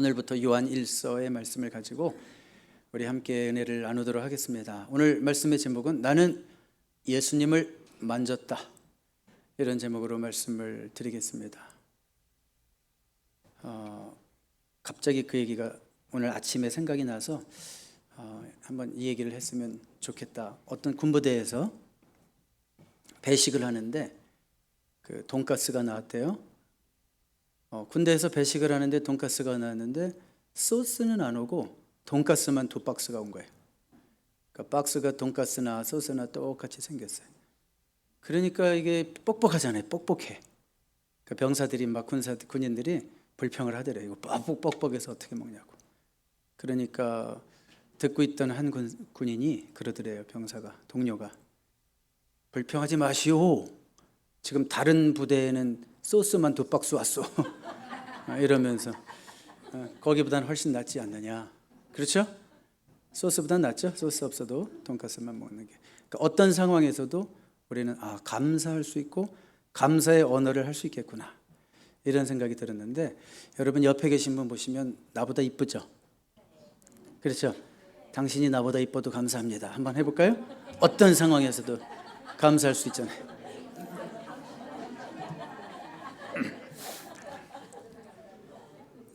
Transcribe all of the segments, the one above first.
오늘부터 요한 1서의 말씀을 가지고 우리 함께 은혜를 나누도록 하겠습니다. 오늘 말씀의 제목은 나는 예수님을 만졌다. 이런 제목으로 말씀을 드리겠습니다. 어, 갑자기 그 얘기가 오늘 아침에 생각이 나서 어, 한번 이 얘기를 했으면 좋겠다. 어떤 군부대에서 배식을 하는데 그 돈가스가 나왔대요. 어, 군대에서 배식을 하는데 돈가스가 나왔는데 소스는 안 오고 돈가스만 두 박스가 온 거예요. 그러니까 박스가 돈가스나 소스나 똑같이 생겼어요. 그러니까 이게 뻑뻑하잖아요. 뻑뻑해. 그 병사들이 막 군사 군인들이 불평을 하더래요. 이거 뻑뻑 뻑뻑해서 어떻게 먹냐고. 그러니까 듣고 있던 한 군, 군인이 그러더래요. 병사가 동료가 불평하지 마시오. 지금 다른 부대에는 소스만 두 박스 왔어. 이러면서 어, 거기보다는 훨씬 낫지 않느냐. 그렇죠? 소스보다 낫죠. 소스 없어도 돈가스만 먹는 게. 그러니까 어떤 상황에서도 우리는 아 감사할 수 있고 감사의 언어를 할 수 있겠구나 이런 생각이 들었는데 여러분 옆에 계신 분 보시면 나보다 이쁘죠? 그렇죠? 당신이 나보다 이뻐도 감사합니다. 한번 해볼까요? 어떤 상황에서도 감사할 수 있잖아요.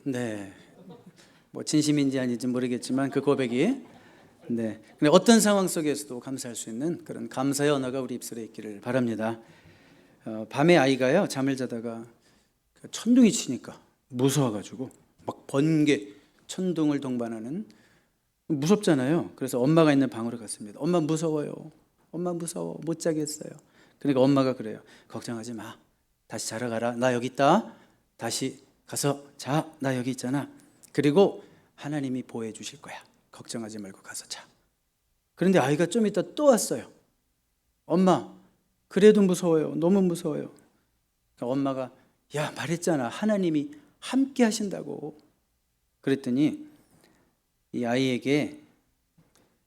네. 뭐 진심인지 아닌지 모르겠지만 그 고백이 네. 근데 어떤 상황 속에서도 감사할 수 있는 그런 감사의 언어가 우리 입술에 있기를 바랍니다. 어, 밤에 아이가요 잠을 자다가 그 천둥이 치니까 무서워가지고 막 번개 천둥을 동반하는 무섭잖아요. 그래서 엄마가 있는 방으로 갔습니다. 엄마 무서워요. 엄마 무서워 못 자겠어요. 그러니까 엄마가 그래요. 걱정하지 마. 다시 자러 가라. 나 여기 있다. 다시 가서 자. 나 여기 있잖아. 그리고 하나님이 보호해 주실 거야. 걱정하지 말고 가서 자. 그런데 아이가 좀 있다 또 왔어요. 엄마, 그래도 무서워요. 너무 무서워요. 그러니까 엄마가 야 말했잖아. 하나님이 함께 하신다고. 그랬더니 이 아이에게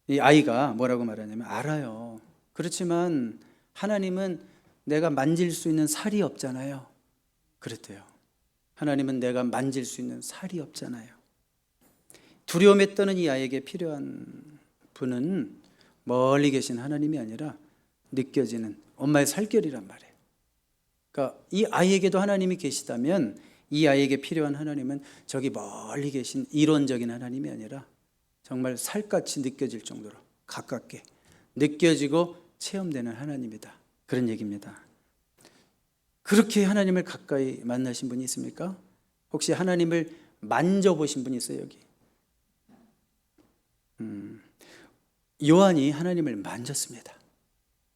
이 아이가 뭐라고 말하냐면 알아요. 그렇지만 하나님은 내가 만질 수 있는 살이 없잖아요. 그랬대요. 하나님은 내가 만질 수 있는 살이 없잖아요. 두려움에 떠는 이 아이에게 필요한 분은 멀리 계신 하나님이 아니라 느껴지는 엄마의 살결이란 말이에요. 그러니까 이 아이에게도 하나님이 계시다면 이 아이에게 필요한 하나님은 저기 멀리 계신 이론적인 하나님이 아니라 정말 살같이 느껴질 정도로 가깝게 느껴지고 체험되는 하나님이다. 그런 얘기입니다. 그렇게 하나님을 가까이 만나신 분이 있습니까? 혹시 하나님을 만져보신 분이 있어요, 여기? 음, 요한이 하나님을 만졌습니다.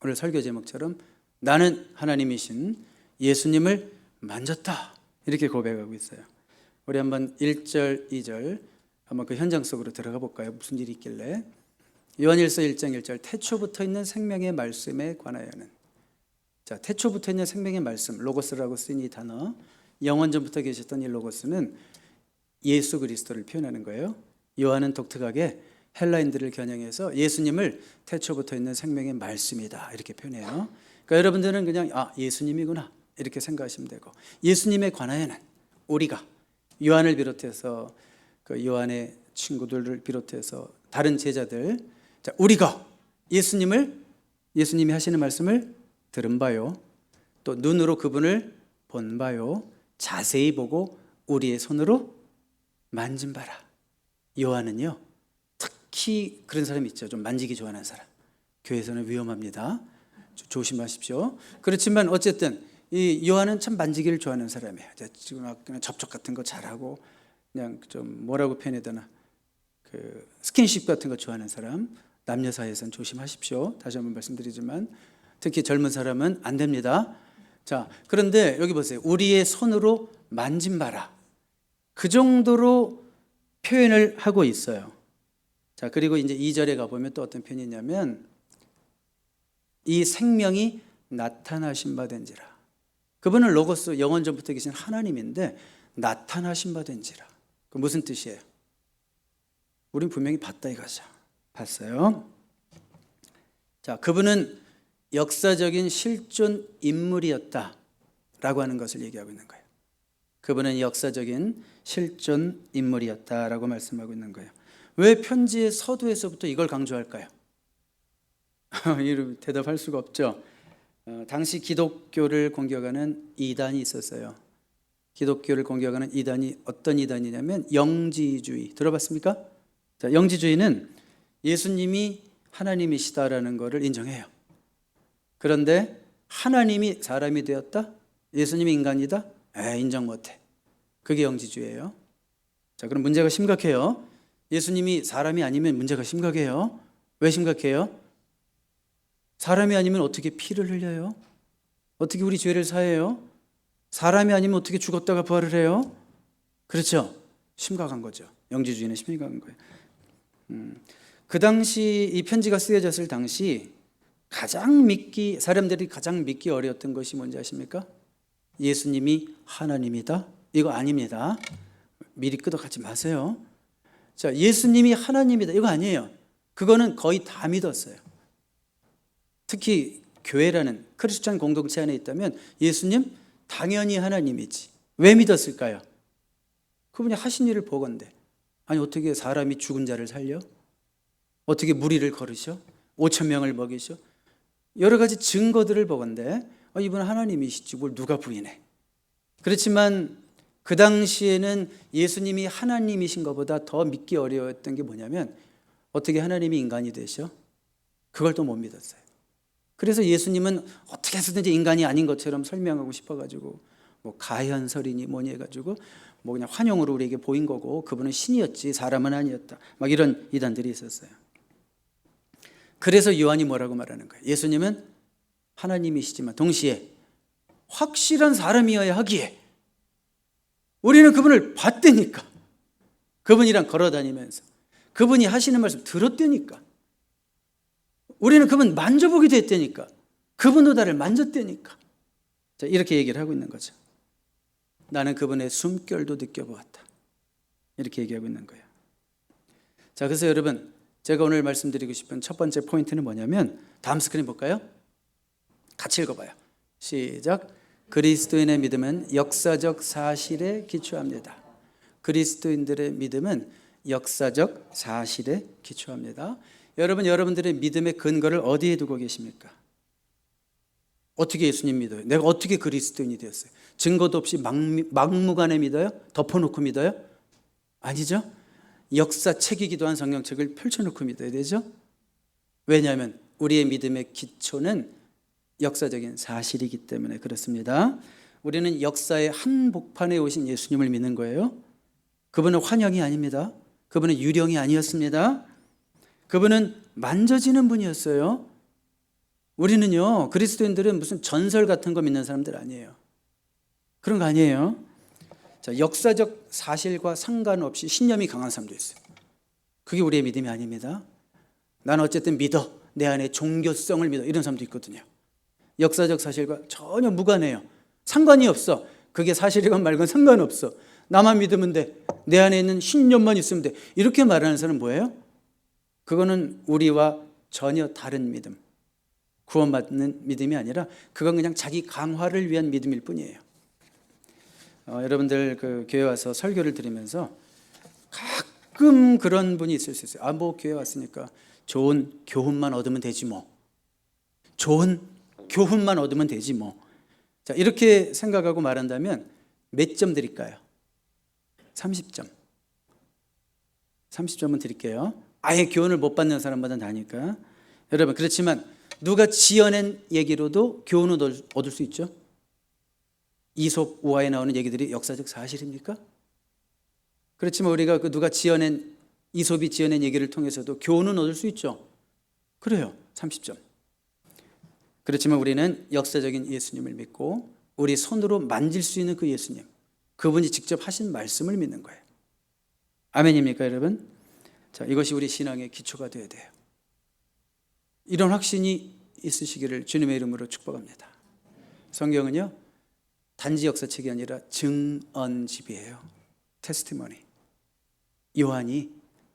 오늘 설교 제목처럼 나는 하나님이신 예수님을 만졌다. 이렇게 고백하고 있어요. 우리 한번 1절, 2절 한번 그 현장 속으로 들어가 볼까요? 무슨 일이 있길래? 요한일서 1장 1절 태초부터 있는 생명의 말씀에 관하여는 자, 태초부터 있는 생명의 말씀. 로고스라고 쓰인 이 단어. 영원 전부터 계셨던 이 로고스는 예수 그리스도를 표현하는 거예요. 요한은 독특하게 헬라인들을 겨냥해서 예수님을 태초부터 있는 생명의 말씀이다. 이렇게 표현해요. 그러니까 여러분들은 그냥 아 예수님이구나. 이렇게 생각하시면 되고. 예수님에 관하여는 우리가 요한을 비롯해서 그 요한의 친구들을 비롯해서 다른 제자들 자 우리가 예수님을 예수님이 하시는 말씀을 들은 바요. 또 눈으로 그분을 본 바요. 자세히 보고 우리의 손으로 만진 바라. 요한은요 특히 그런 사람 있죠. 좀 만지기 좋아하는 사람. 교회에서는 위험합니다. 조심하십시오. 그렇지만 어쨌든 이 요한은 참 만지기를 좋아하는 사람이에요. 지금 막 그냥 접촉 같은 거 잘하고 그냥 좀 뭐라고 표현해야 되나. 그 스킨십 같은 거 좋아하는 사람. 남녀 사이에서는 조심하십시오. 다시 한번 말씀드리지만 특히 젊은 사람은 안 됩니다. 자 그런데 여기 보세요. 우리의 손으로 만진 바라 그 정도로 표현을 하고 있어요. 자 그리고 이제 2절에 가보면 또 어떤 표현이 있냐면 이 생명이 나타나신 바 된지라 그분은 로고스 영원 전부터 계신 하나님인데 나타나신 바 된지라. 그 무슨 뜻이에요? 우린 분명히 봤다 이거죠. 봤어요. 자, 그분은 역사적인 실존 인물이었다라고 하는 것을 얘기하고 있는 거예요. 그분은 역사적인 실존 인물이었다라고 말씀하고 있는 거예요. 왜 편지의 서두에서부터 이걸 강조할까요? 대답할 수가 없죠. 어, 당시 기독교를 공격하는 이단이 있었어요. 기독교를 공격하는 이단이 어떤 이단이냐면 영지주의 들어봤습니까? 자, 영지주의는 예수님이 하나님이시다라는 것을 인정해요. 그런데 하나님이 사람이 되었다? 예수님이 인간이다? 에 인정 못해. 그게 영지주의예요. 자, 그럼 문제가 심각해요. 예수님이 사람이 아니면 문제가 심각해요. 왜 심각해요? 사람이 아니면 어떻게 피를 흘려요? 어떻게 우리 죄를 사해요? 사람이 아니면 어떻게 죽었다가 부활을 해요? 그렇죠. 심각한 거죠. 영지주의는 심각한 거예요. 음, 그 당시 이 편지가 쓰여졌을 당시 가장 믿기 사람들이 가장 믿기 어려웠던 것이 뭔지 아십니까? 예수님이 하나님이다. 이거 아닙니다. 미리 끄덕하지 마세요. 자, 예수님이 하나님이다. 이거 아니에요. 그거는 거의 다 믿었어요. 특히 교회라는 크리스찬 공동체 안에 있다면 예수님 당연히 하나님이지. 왜 믿었을까요? 그분이 하신 일을 보건데. 아니 어떻게 사람이 죽은 자를 살려? 어떻게 무리를 걸으셔? 5천 명을 먹이셔? 여러 가지 증거들을 보건데 어, 이분은 하나님이시지 뭘 누가 부인해? 그렇지만 그 당시에는 예수님이 하나님이신 것보다 더 믿기 어려웠던 게 뭐냐면 어떻게 하나님이 인간이 되셔? 그걸 또 못 믿었어요. 그래서 예수님은 어떻게 해서든지 인간이 아닌 것처럼 설명하고 싶어가지고 뭐 가현설이니 뭐니 해가지고 뭐 그냥 환영으로 우리에게 보인 거고 그분은 신이었지 사람은 아니었다. 막 이런 이단들이 있었어요. 그래서 요한이 뭐라고 말하는 거예요? 예수님은 하나님이시지만 동시에 확실한 사람이어야 하기에 우리는 그분을 봤다니까. 그분이랑 걸어 다니면서 그분이 하시는 말씀 들었다니까. 우리는 그분 만져보기도 했다니까. 그분도 나를 만졌다니까. 자, 이렇게 얘기를 하고 있는 거죠. 나는 그분의 숨결도 느껴보았다. 이렇게 얘기하고 있는 거예요. 자, 그래서 여러분, 제가 오늘 말씀드리고 싶은 첫 번째 포인트는 뭐냐면, 다음 스크린 볼까요? 같이 읽어봐요. 시작. 그리스도인의 믿음은 역사적 사실에 기초합니다. 그리스도인들의 믿음은 역사적 사실에 기초합니다. 여러분, 여러분들의 믿음의 근거를 어디에 두고 계십니까? 어떻게 예수님 믿어요? 내가 어떻게 그리스도인이 되었어요? 증거도 없이 막미, 막무가내 믿어요? 덮어놓고 믿어요? 아니죠? 역사책이기도 한 성경책을 펼쳐놓고 믿어야 되죠? 왜냐하면 우리의 믿음의 기초는 역사적인 사실이기 때문에 그렇습니다. 우리는 역사의 한복판에 오신 예수님을 믿는 거예요. 그분은 환영이 아닙니다. 그분은 유령이 아니었습니다. 그분은 만져지는 분이었어요. 우리는요, 그리스도인들은 무슨 전설 같은 거 믿는 사람들 아니에요. 그런 거 아니에요. 자, 역사적 사실과 상관없이 신념이 강한 사람도 있어요. 그게 우리의 믿음이 아닙니다. 나는 어쨌든 믿어. 내 안에 종교성을 믿어. 이런 사람도 있거든요. 역사적 사실과 전혀 무관해요. 상관이 없어. 그게 사실이건 말건 상관없어. 나만 믿으면 돼. 내 안에 있는 신념만 있으면 돼. 이렇게 말하는 사람은 뭐예요? 그거는 우리와 전혀 다른 믿음. 구원받는 믿음이 아니라 그건 그냥 자기 강화를 위한 믿음일 뿐이에요. 어, 여러분들 그 교회 와서 설교를 들으면서 가끔 그런 분이 있을 수 있어요. 아, 뭐 교회 왔으니까 좋은 교훈만 얻으면 되지 뭐. 좋은 교훈만 얻으면 되지 뭐. 자, 이렇게 생각하고 말한다면 몇 점 드릴까요? 30점. 30점은 드릴게요. 아예 교훈을 못 받는 사람보다 나니까. 여러분, 그렇지만 누가 지어낸 얘기로도 교훈을 얻을 수 있죠? 이솝 우화에 나오는 얘기들이 역사적 사실입니까? 그렇지만 우리가 그 누가 지어낸 이솝이 지어낸 얘기를 통해서도 교훈은 얻을 수 있죠. 그래요. 30점. 그렇지만 우리는 역사적인 예수님을 믿고 우리 손으로 만질 수 있는 그 예수님, 그분이 직접 하신 말씀을 믿는 거예요. 아멘입니까, 여러분? 자, 이것이 우리 신앙의 기초가 되어야 돼요. 이런 확신이 있으시기를 주님의 이름으로 축복합니다. 성경은요, 단지 역사책이 아니라 증언집이에요. 테스티머니. 요한이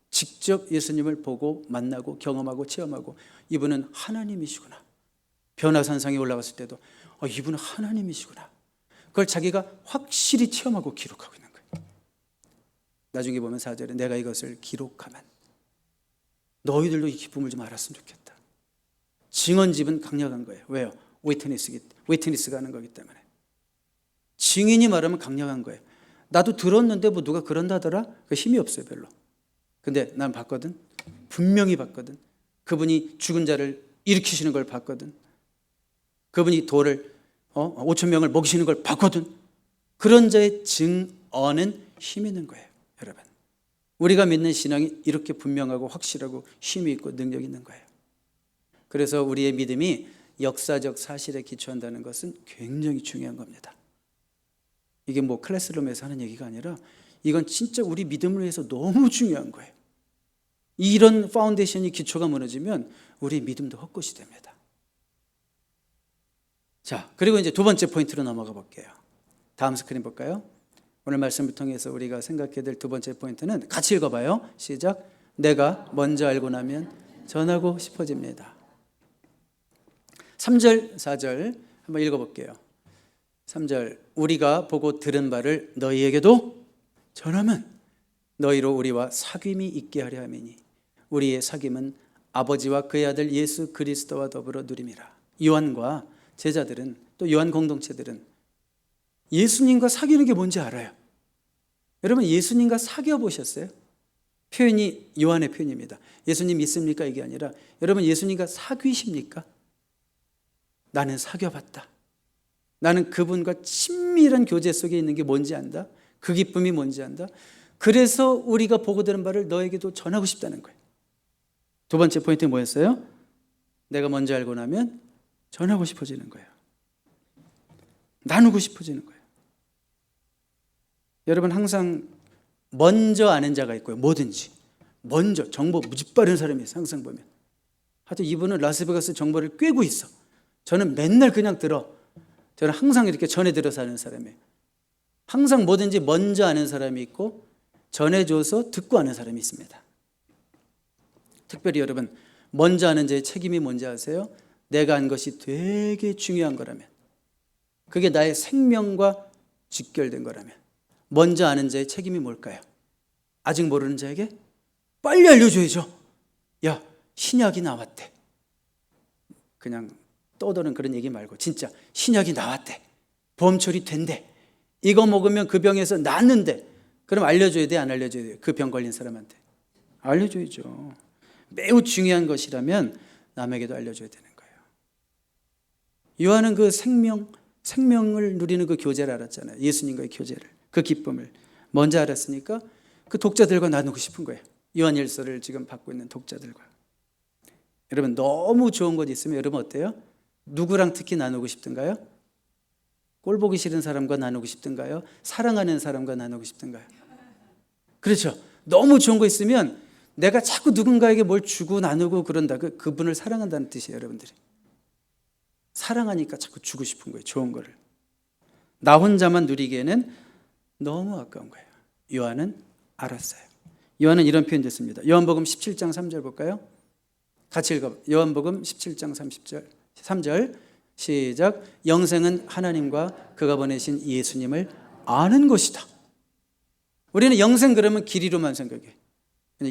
직접 예수님을 보고 만나고 경험하고 체험하고 이분은 하나님이시구나. 변화산상에 올라갔을 때도 어, 이분은 하나님이시구나. 그걸 자기가 확실히 체험하고 기록하고 있는 거예요. 나중에 보면 사절에 내가 이것을 기록하면 너희들도 이 기쁨을 좀 알았으면 좋겠다. 증언집은 강력한 거예요. 왜요? 웨이트니스기 웨이트니스가 하는 거기 때문에. 증인이 말하면 강력한 거예요. 나도 들었는데 뭐 누가 그런다더라? 그 힘이 없어요, 별로. 근데 난 봤거든. 분명히 봤거든. 그분이 죽은 자를 일으키시는 걸 봤거든. 그분이 돌을 어? 5천 명을 먹이시는 걸 봤거든. 그런 자의 증언은 힘 있는 거예요, 여러분. 우리가 믿는 신앙이 이렇게 분명하고 확실하고 힘이 있고 능력 있는 거예요. 그래서 우리의 믿음이 역사적 사실에 기초한다는 것은 굉장히 중요한 겁니다. 이게 뭐 클래스룸에서 하는 얘기가 아니라 이건 진짜 우리 믿음을 위해서 너무 중요한 거예요. 이런 파운데이션이 기초가 무너지면 우리 믿음도 헛것이 됩니다. 자, 그리고 이제 두 번째 포인트로 넘어가 볼게요. 다음 스크린 볼까요? 오늘 말씀을 통해서 우리가 생각해야 될 두 번째 포인트는 같이 읽어봐요. 시작. 내가 먼저 알고 나면 전하고 싶어집니다. 3절, 4절 한번 읽어볼게요. 3절 우리가 보고 들은 바를 너희에게도 전하면 너희로 우리와 사귐이 있게 하려 함이니 우리의 사귐은 아버지와 그의 아들 예수 그리스도와 더불어 누림이라. 요한과 제자들은 또 요한 공동체들은 예수님과 사귀는 게 뭔지 알아요. 여러분 예수님과 사귀어 보셨어요? 표현이 요한의 표현입니다. 예수님 믿습니까? 이게 아니라 여러분 예수님과 사귀십니까? 나는 사귀어 봤다. 나는 그분과 친밀한 교제 속에 있는 게 뭔지 안다. 그 기쁨이 뭔지 안다. 그래서 우리가 보고 들은 바를 너에게도 전하고 싶다는 거예요. 두 번째 포인트 뭐였어요? 내가 먼저 알고 나면 전하고 싶어지는 거예요. 나누고 싶어지는 거예요. 여러분 항상 먼저 아는 자가 있고요. 뭐든지 먼저 정보 무지 빠른 사람이. 항상 보면. 하여튼 이분은 라스베가스 정보를 꿰고 있어. 저는 맨날 그냥 들어. 저는 항상 이렇게 전해 들어서 하는 사람이에요. 항상 뭐든지 먼저 아는 사람이 있고 전해줘서 듣고 아는 사람이 있습니다. 특별히 여러분 먼저 아는 자의 책임이 뭔지 아세요? 내가 한 것이 되게 중요한 거라면 그게 나의 생명과 직결된 거라면 먼저 아는 자의 책임이 뭘까요? 아직 모르는 자에게 빨리 알려줘야죠. 야 신약이 나왔대. 그냥 떠도는 그런 얘기 말고 진짜 신약이 나왔대. 보험 처리 된대. 이거 먹으면 그 병에서 낫는데 그럼 알려줘야 돼 안 알려줘야 돼? 그 병 걸린 사람한테 알려줘야죠. 매우 중요한 것이라면 남에게도 알려줘야 되는 거예요. 요한은 그 생명 생명을 누리는 그 교제를 알았잖아요. 예수님과의 교제를 그 기쁨을 먼저 알았으니까 그 독자들과 나누고 싶은 거예요. 요한 일서를 지금 받고 있는 독자들과 여러분 너무 좋은 것 있으면 여러분 어때요? 누구랑 특히 나누고 싶든가요? 꼴 보기 싫은 사람과 나누고 싶든가요? 사랑하는 사람과 나누고 싶든가요? 그렇죠. 너무 좋은 거 있으면 내가 자꾸 누군가에게 뭘 주고 나누고 그런다. 그, 그분을 사랑한다는 뜻이에요, 여러분들이. 사랑하니까 자꾸 주고 싶은 거예요, 좋은 거를. 나 혼자만 누리기에는 너무 아까운 거예요. 요한은 알았어요. 요한은 이런 표현 됐습니다. 요한복음 17장 3절 볼까요? 같이 읽어. 요한복음 17장 30절. 3절. 시작. 영생은 하나님과 그가 보내신 예수님을 아는 것이다. 우리는 영생 그러면 길이로만 생각해.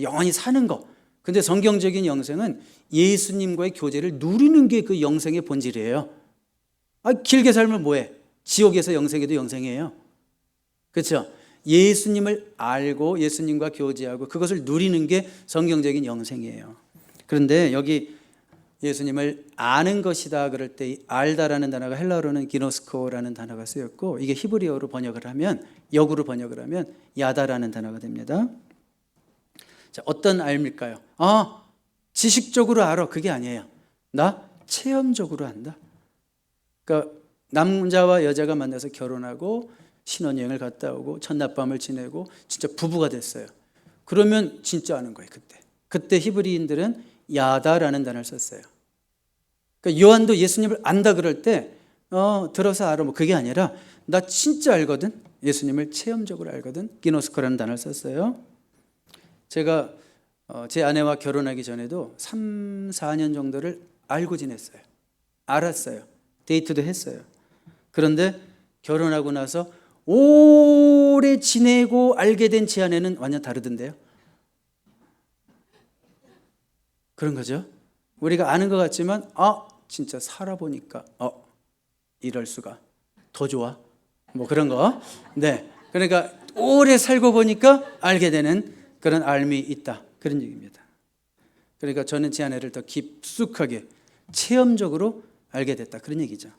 영원히 사는 거. 근데 성경적인 영생은 예수님과의 교제를 누리는 게 그 영생의 본질이에요. 아, 길게 살면 뭐해? 지옥에서 영생에도 영생이에요. 그렇죠? 예수님을 알고 예수님과 교제하고 그것을 누리는 게 성경적인 영생이에요. 그런데 여기 예수님을 아는 것이다 그럴 때 이 알다라는 단어가 헬라어로는 기노스코라는 단어가 쓰였고 이게 히브리어로 번역을 하면 역으로 번역을 하면 야다라는 단어가 됩니다. 자, 어떤 알일까요? 아, 지식적으로 알아. 그게 아니에요. 나 체험적으로 안다. 그러니까 남자와 여자가 만나서 결혼하고 신혼여행을 갔다 오고 첫날밤을 지내고 진짜 부부가 됐어요. 그러면 진짜 아는 거예요, 그때. 그때 히브리인들은 야다라는 단어를 썼어요. 그러니까 요한도 예수님을 안다 그럴 때 어, 들어서 알아 뭐 그게 아니라 나 진짜 알거든. 예수님을 체험적으로 알거든. 기노스코라는 단어를 썼어요. 제가 어, 제 아내와 결혼하기 전에도 3, 4년 정도를 알고 지냈어요. 알았어요. 데이트도 했어요. 그런데 결혼하고 나서 오래 지내고 알게 된 제 아내는 완전 다르던데요. 그런 거죠. 우리가 아는 것 같지만 아 진짜 살아보니까 어 이럴 수가 더 좋아 뭐 그런 거. 네. 그러니까 오래 살고 보니까 알게 되는 그런 알미 있다 그런 얘기입니다. 그러니까 저는 제 아내를 더 깊숙하게 체험적으로 알게 됐다 그런 얘기죠.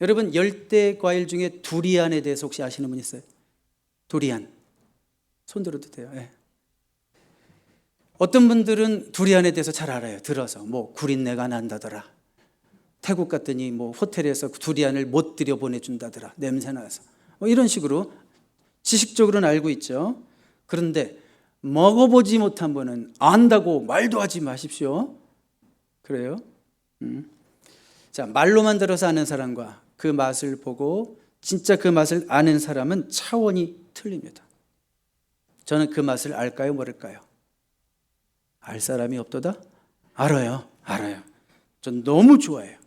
여러분 열대 과일 중에 두리안에 대해서 혹시 아시는 분 있어요? 두리안 손 들어도 돼요. 예. 어떤 분들은 두리안에 대해서 잘 알아요. 들어서 뭐 구린내가 난다더라. 태국 갔더니 뭐 호텔에서 두리안을 못 들여 보내준다더라. 냄새 나서 뭐 이런 식으로 지식적으로는 알고 있죠. 그런데 먹어보지 못한 분은 안다고 말도 하지 마십시오. 그래요? 음. 자 말로만 들어서 아는 사람과 그 맛을 보고 진짜 그 맛을 아는 사람은 차원이 틀립니다. 저는 그 맛을 알까요, 모를까요? 알 사람이 없도다? 알아요, 알아요. 전 너무 좋아해요.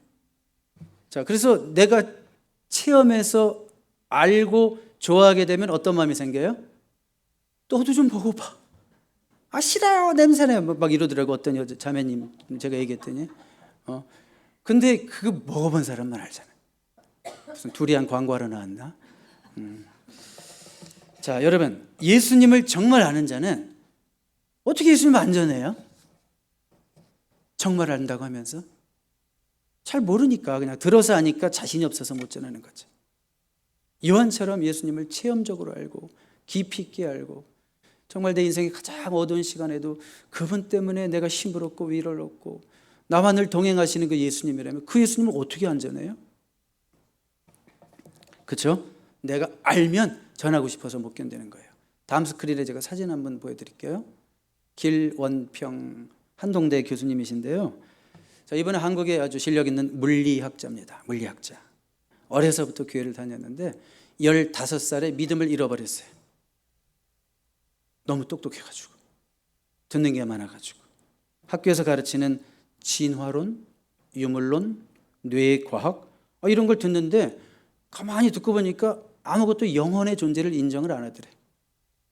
자, 그래서 내가 체험해서 알고 좋아하게 되면 어떤 마음이 생겨요? 너도 좀 먹어봐. 아 싫어요 냄새나요 막 이러더라고 어떤 여자 자매님 제가 얘기했더니 어 근데 그거 먹어본 사람만 알잖아요. 무슨 두리안 광고하러 나왔나? 음. 자, 여러분, 예수님을 정말 아는 자는 어떻게 예수님 안전해요? 정말 안다고 하면서 잘 모르니까 그냥 들어서 아니까 자신이 없어서 못 전하는 거죠. 요한처럼 예수님을 체험적으로 알고 깊이 있게 알고 정말 내 인생의 가장 어두운 시간에도 그분 때문에 내가 힘을 얻고 위로를 얻고 나와 늘 동행하시는 그 예수님이라면 그 예수님을 어떻게 안전해요? 그렇죠? 내가 알면 전하고 싶어서 못 견디는 거예요. 다음 스크린에 제가 사진 한번 보여드릴게요. 길원평 한동대 교수님이신데요. 자, 이번에 한국에 아주 실력 있는 물리학자입니다. 물리학자. 어려서부터 교회를 다녔는데 15살에 믿음을 잃어버렸어요. 너무 똑똑해가지고. 듣는 게 많아가지고. 학교에서 가르치는 진화론, 유물론, 뇌과학 어, 이런 걸 듣는데 가만히 듣고 보니까 아무것도 영혼의 존재를 인정을 안 하더래.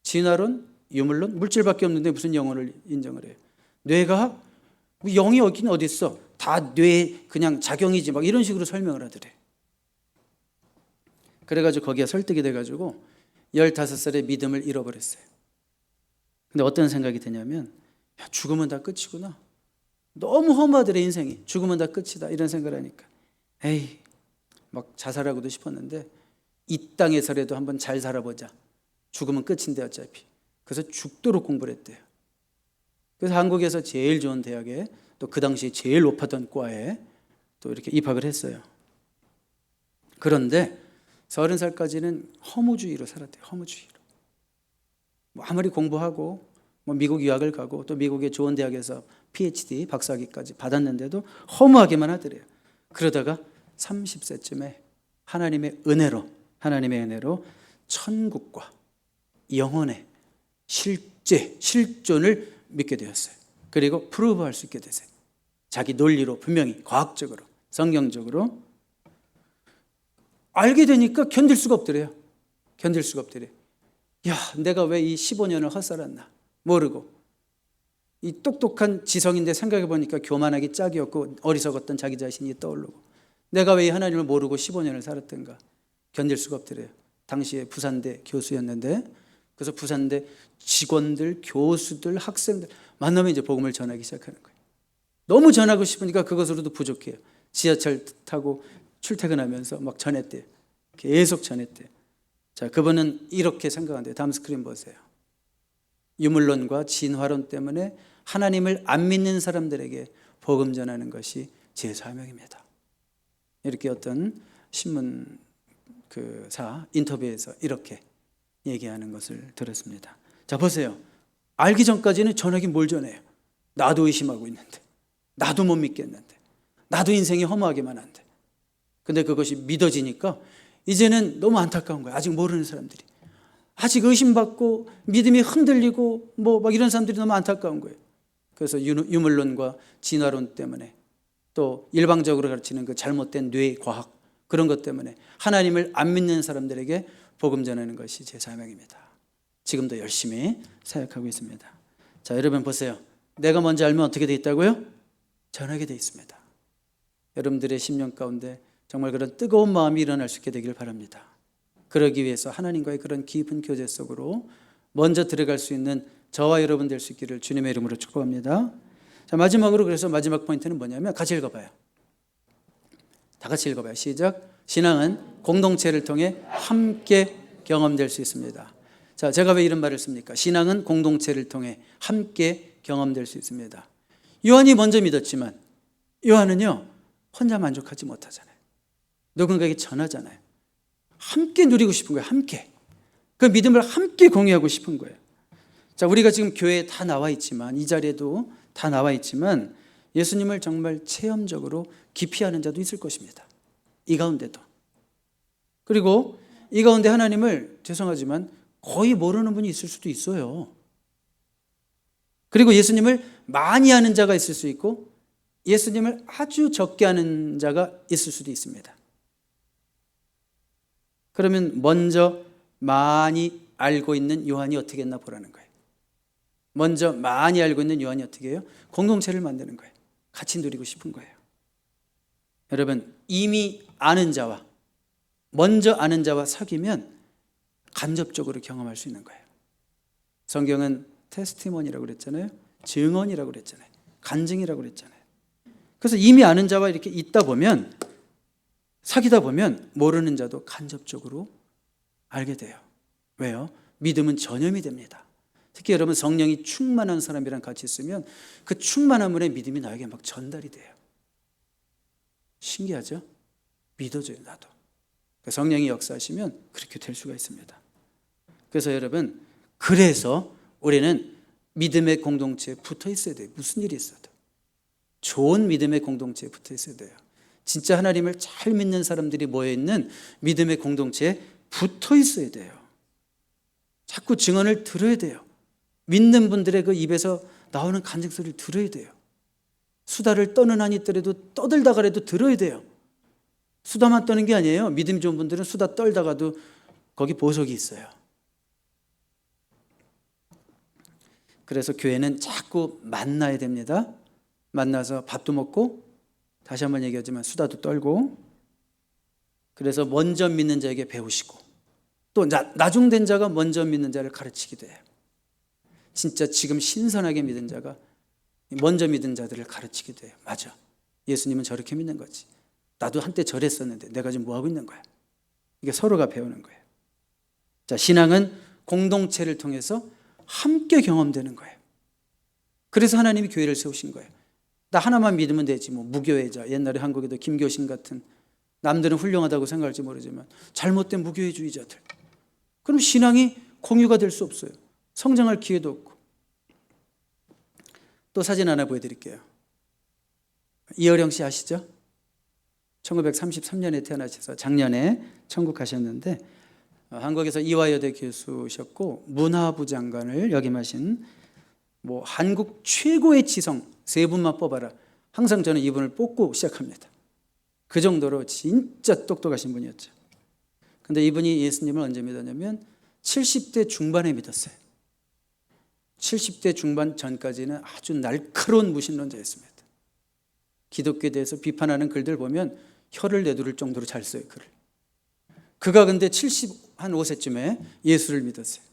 진화론, 유물론, 물질밖에 없는데 무슨 영혼을 인정을 해요? 뇌과학, 뭐 영이 어긴 어디 있어? 다 뇌 그냥 작용이지 막 이런 식으로 설명을 하더래. 그래가지고 거기에 설득이 돼가지고 15살에 믿음을 잃어버렸어요. 근데 어떤 생각이 드냐면 야, 죽으면 다 끝이구나. 너무 허무하더래 인생이. 죽으면 다 끝이다 이런 생각을 하니까 에이 막 자살하고도 싶었는데 이 땅에서라도 한번 잘 살아보자. 죽으면 끝인데 어차피. 그래서 죽도록 공부를 했대요. 그래서 한국에서 제일 좋은 대학에 또 그 당시 제일 높았던 과에 또 이렇게 입학을 했어요. 그런데 서른 살까지는 허무주의로 살았대요. 허무주의로. 뭐 아무리 공부하고 뭐 미국 유학을 가고 또 미국의 좋은 대학에서 PhD 박사학위까지 받았는데도 허무하게만 하더래요. 그러다가 30세쯤에 하나님의 은혜로 하나님의 은혜로 천국과 영혼의 실제 실존을 믿게 되었어요. 그리고 프루브할 수 있게 되세요. 자기 논리로 분명히 과학적으로 성경적으로 알게 되니까 견딜 수가 없더래요. 견딜 수가 없더래요. 야, 내가 왜 이 15년을 헛살았나 모르고 이 똑똑한 지성인데 생각해 보니까 교만하기 짝이 없고 어리석었던 자기 자신이 떠오르고 내가 왜 하나님을 모르고 15년을 살았던가 견딜 수가 없더래요. 당시에 부산대 교수였는데 그래서 부산대 직원들, 교수들, 학생들 만나면 이제 복음을 전하기 시작하는 거예요. 너무 전하고 싶으니까 그것으로도 부족해요. 지하철 타고 출퇴근하면서 막 전했대요. 계속 전했대요. 자, 그분은 이렇게 생각한대요. 다음 스크린 보세요. 유물론과 진화론 때문에 하나님을 안 믿는 사람들에게 복음 전하는 것이 제 사명입니다. 이렇게 어떤 신문 그사 인터뷰에서 이렇게 얘기하는 것을 들었습니다. 자 보세요. 알기 전까지는 전하긴 뭘 전해요? 나도 의심하고 있는데, 나도 못 믿겠는데, 나도 인생이 허무하기만 한데. 근데 그것이 믿어지니까 이제는 너무 안타까운 거예요. 아직 모르는 사람들이. 아직 의심받고 믿음이 흔들리고 뭐 막 이런 사람들이 너무 안타까운 거예요. 그래서 유물론과 진화론 때문에 또 일방적으로 가르치는 그 잘못된 뇌 과학 그런 것 때문에 하나님을 안 믿는 사람들에게 복음 전하는 것이 제 사명입니다. 지금도 열심히 사역하고 있습니다. 자, 여러분 보세요. 내가 먼저 알면 어떻게 돼 있다고요? 전하게 돼 있습니다. 여러분들의 심령 가운데 정말 그런 뜨거운 마음이 일어날 수 있게 되기를 바랍니다. 그러기 위해서 하나님과의 그런 깊은 교제 속으로 먼저 들어갈 수 있는 저와 여러분 될 수 있기를 주님의 이름으로 축복합니다. 자, 마지막으로 그래서 마지막 포인트는 뭐냐면 같이 읽어봐요. 다 같이 읽어봐요. 시작. 신앙은 공동체를 통해 함께 경험될 수 있습니다. 자, 제가 왜 이런 말을 씁니까? 신앙은 공동체를 통해 함께 경험될 수 있습니다. 요한이 먼저 믿었지만 요한은요 혼자 만족하지 못하잖아요. 누군가에게 전하잖아요. 함께 누리고 싶은 거예요. 함께 그 믿음을 함께 공유하고 싶은 거예요. 자, 우리가 지금 교회에 다 나와 있지만 이 자리에도 다 나와 있지만 예수님을 정말 체험적으로 깊이 하는 자도 있을 것입니다. 이 가운데도. 그리고 이 가운데 하나님을 죄송하지만 거의 모르는 분이 있을 수도 있어요. 그리고 예수님을 많이 아는 자가 있을 수 있고 예수님을 아주 적게 아는 자가 있을 수도 있습니다. 그러면 먼저 많이 알고 있는 요한이 어떻게 했나 보라는 거예요. 먼저 많이 알고 있는 요한이 어떻게 해요? 공동체를 만드는 거예요. 같이 누리고 싶은 거예요. 여러분, 이미 아는 자와 먼저 아는 자와 사귀면 간접적으로 경험할 수 있는 거예요. 성경은 테스티몬이라고 그랬잖아요. 증언이라고 그랬잖아요. 간증이라고 그랬잖아요. 그래서 이미 아는 자와 이렇게 있다 보면 사귀다 보면 모르는 자도 간접적으로 알게 돼요. 왜요? 믿음은 전염이 됩니다. 특히 여러분 성령이 충만한 사람이랑 같이 있으면 그 충만함의 믿음이 나에게 막 전달이 돼요. 신기하죠? 믿어줘요, 나도. 그러니까 성령이 역사하시면 그렇게 될 수가 있습니다. 그래서 여러분, 그래서 우리는 믿음의 공동체에 붙어 있어야 돼요. 무슨 일이 있어도. 좋은 믿음의 공동체에 붙어 있어야 돼요. 진짜 하나님을 잘 믿는 사람들이 모여 있는 믿음의 공동체에 붙어 있어야 돼요. 자꾸 증언을 들어야 돼요. 믿는 분들의 그 입에서 나오는 간증 소리를 들어야 돼요. 수다를 떠는 한이 있더라도 떠들다가 라도 들어야 돼요. 수다만 떠는 게 아니에요. 믿음 좋은 분들은 수다 떨다가도 거기 보석이 있어요. 그래서 교회는 자꾸 만나야 됩니다. 만나서 밥도 먹고 다시 한번 얘기하지만 수다도 떨고 그래서 먼저 믿는 자에게 배우시고 또 나중된 자가 먼저 믿는 자를 가르치기도 해요. 진짜 지금 신선하게 믿은 자가 먼저 믿은 자들을 가르치기도 해요. 맞아. 예수님은 저렇게 믿는 거지. 나도 한때 저랬었는데 내가 지금 뭐 하고 있는 거야? 이게 서로가 배우는 거예요. 자, 신앙은 공동체를 통해서 함께 경험되는 거예요. 그래서 하나님이 교회를 세우신 거예요. 나 하나만 믿으면 되지. 뭐 무교회자. 옛날에 한국에도 김교신 같은 남들은 훌륭하다고 생각할지 모르지만 잘못된 무교회주의자들. 그럼 신앙이 공유가 될 수 없어요. 성장할 기회도 없고. 또 사진 하나 보여드릴게요. 이어령 씨 아시죠? 1933년에 태어나셔서 작년에 천국 가셨는데 어, 한국에서 이화여대 교수셨고 문화부 장관을 역임하신 뭐 한국 최고의 지성 세 분만 뽑아라. 항상 저는 이분을 뽑고 시작합니다. 그 정도로 진짜 똑똑하신 분이었죠. 근데 이분이 예수님을 언제 믿었냐면 70대 중반에 믿었어요. 70대 중반 전까지는 아주 날카로운 무신론자였습니다. 기독교에 대해서 비판하는 글들 보면 혀를 내두를 정도로 잘 써요, 글을. 그가 근데 70, 한 5세쯤에 예수를 믿었어요.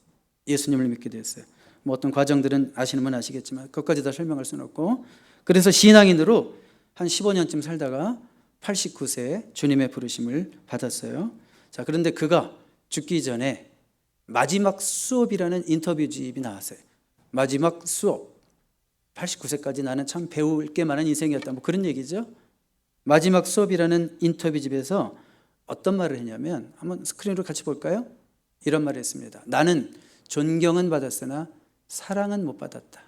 예수님을 믿게 됐어요. 뭐 어떤 과정들은 아시는 분 아시겠지만 그것까지 다 설명할 수는 없고 그래서 신앙인으로 한 15년쯤 살다가 89세 주님의 부르심을 받았어요. 자, 그런데 그가 죽기 전에 마지막 수업이라는 인터뷰집이 나왔어요. 마지막 수업. 89세까지 나는 참 배울 게 많은 인생이었다. 뭐 그런 얘기죠. 마지막 수업이라는 인터뷰집에서 어떤 말을 했냐면 한번 스크린으로 같이 볼까요? 이런 말을 했습니다. 나는 존경은 받았으나 사랑은 못 받았다.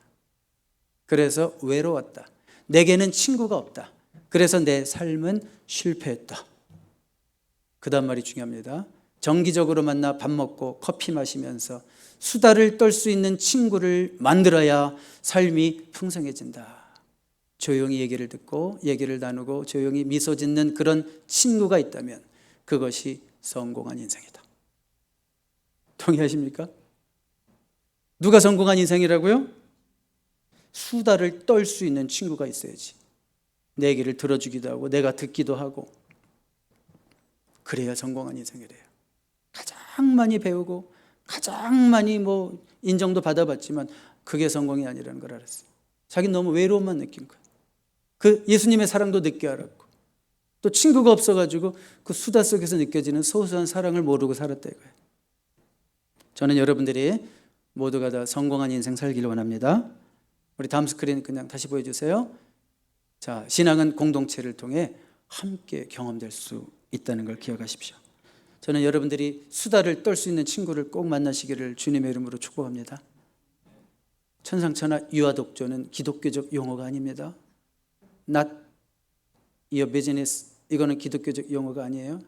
그래서 외로웠다. 내게는 친구가 없다. 그래서 내 삶은 실패했다. 그 다음 말이 중요합니다. 정기적으로 만나 밥 먹고 커피 마시면서 수다를 떨 수 있는 친구를 만들어야 삶이 풍성해진다. 조용히 얘기를 듣고 얘기를 나누고 조용히 미소 짓는 그런 친구가 있다면 그것이 성공한 인생이다. 동의하십니까? 누가 성공한 인생이라고요? 수다를 떨 수 있는 친구가 있어야지. 내 얘기를 들어주기도 하고 내가 듣기도 하고 그래야 성공한 인생이래요. 가장 많이 배우고 가장 많이 뭐 인정도 받아봤지만 그게 성공이 아니라는 걸 알았어요. 자기는 너무 외로움만 느낀 거예요. 그 예수님의 사랑도 늦게 알았고 또 친구가 없어가지고 그 수다 속에서 느껴지는 소소한 사랑을 모르고 살았다 이거예요. 저는 여러분들이 모두가 다 성공한 인생 살기를 원합니다. 우리 다음 스크린 그냥 다시 보여주세요. 자, 신앙은 공동체를 통해 함께 경험될 수 있다는 걸 기억하십시오. 저는 여러분들이 수다를 떨 수 있는 친구를 꼭 만나시기를 주님의 이름으로 축복합니다. 천상천하 유아독조는 기독교적 용어가 아닙니다. Not your business. 이거는 기독교적 용어가 아니에요.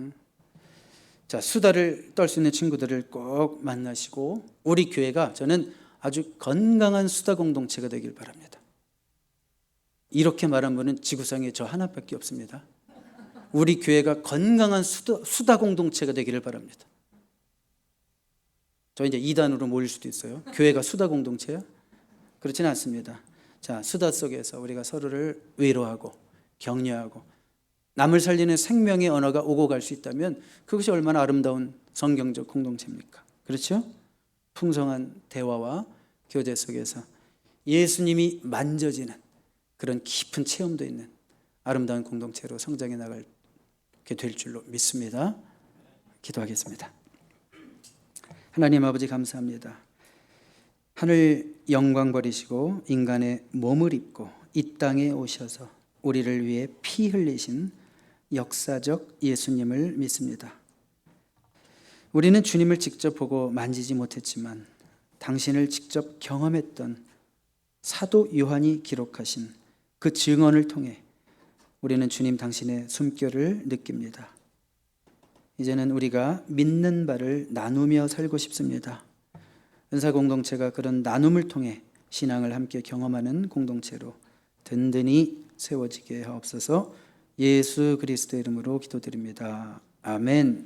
응? 자, 수다를 떨 수 있는 친구들을 꼭 만나시고 우리 교회가 저는 아주 건강한 수다 공동체가 되길 바랍니다. 이렇게 말한 분은 지구상에 저 하나밖에 없습니다. 우리 교회가 건강한 수다, 수다 공동체가 되기를 바랍니다. 저 이제 2단으로 모일 수도 있어요. 교회가 수다 공동체야? 그렇지는 않습니다. 자, 수다 속에서 우리가 서로를 위로하고 격려하고 남을 살리는 생명의 언어가 오고 갈 수 있다면 그것이 얼마나 아름다운 성경적 공동체입니까? 그렇죠? 풍성한 대화와 교제 속에서 예수님이 만져지는 그런 깊은 체험도 있는 아름다운 공동체로 성장해 나갈 될 줄로 믿습니다. 기도하겠습니다. 하나님 아버지 감사합니다. 하늘 영광 버리시고 인간의 몸을 입고 이 땅에 오셔서 우리를 위해 피 흘리신 역사적 예수님을 믿습니다. 우리는 주님을 직접 보고 만지지 못했지만 당신을 직접 경험했던 사도 요한이 기록하신 그 증언을 통해 우리는 주님 당신의 숨결을 느낍니다. 이제는 우리가 믿는 바를 나누며 살고 싶습니다. 은사 공동체가 그런 나눔을 통해 신앙을 함께 경험하는 공동체로 든든히 세워지게 하옵소서 예수 그리스도 이름으로 기도드립니다. 아멘.